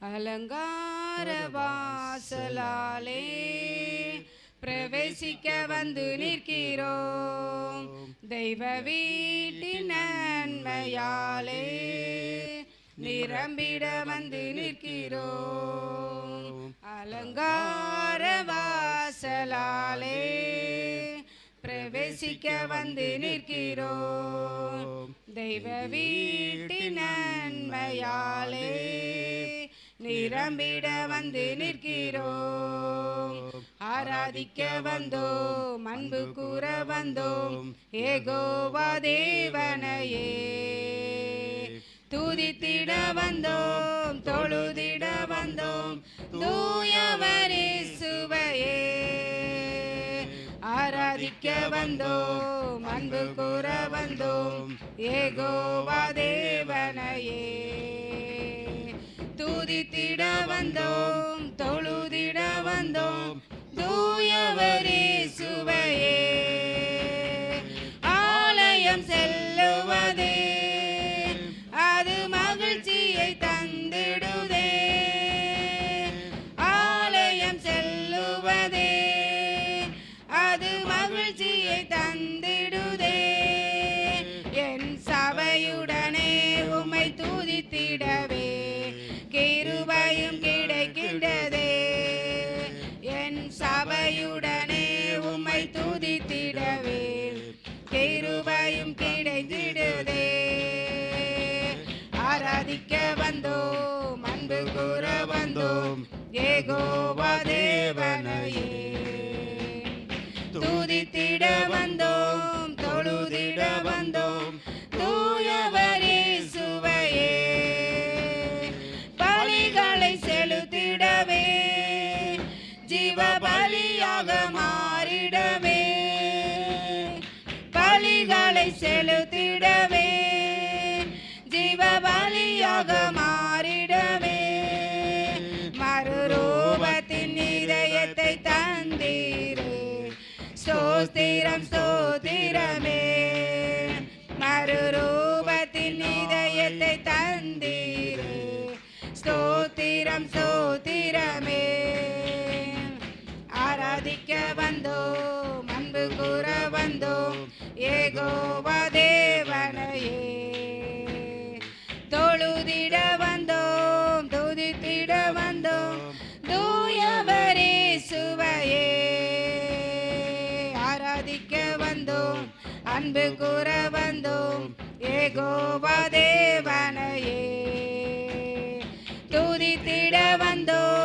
அலங்கார வாசலாலே பிரவேசிக்க வந்து நிற்கிறோம். தெய்வ வீட்டின் நன்மையாலே நிரம்பிட வந்து நிற்கிறோம். அலங்கார வாசலாலே பிரவேசிக்க வந்து நிற்கிறோம். தெய்வ வீட்டின் நன்மையாலே நிரம்பிட வந்து நிற்கிறோம். ஆராதிக்க வந்தோம் அன்பு கூற வந்தோம். ஏகோவா தேவனையே. துதித்திட வந்தோம் தொழுதிட வந்தோம். தூயவரே சுவையே ஆராதிக்க வந்தோம் அன்பு கூற வந்தோம். ஏகோவா தேவனையே. துதித்திட வந்தோம் தொழுதிட வந்தோம். தூயவரே ஆராதிக்க வந்தோம் அன்பு கூற வந்தோம். ஏகோவா தேவனையே. துதித்திட வந்தோம் தொழுதிட வந்தோம். தூயவரே சுவையே. பலிகளை செலுத்திடவே. ஜீவ பலியாக மாறிடவே. பலிகளை செலுத்திடவே. ஸ்தோத்திரம் ஸ்தோத்திரமே. மறுரூபத்தின் இதயத்தை தந்தீரே. ஸ்தோத்திரம் ஸ்தோத்திரமே. ஆராதிக்க வந்தோம் அன்பு கூற வந்தோம் ஏகோவா தேவனையே. வந்தோம். அன்பு கூற வந்தோம். ஏகோவா தேவனையே. துதித்திட வந்தோம்.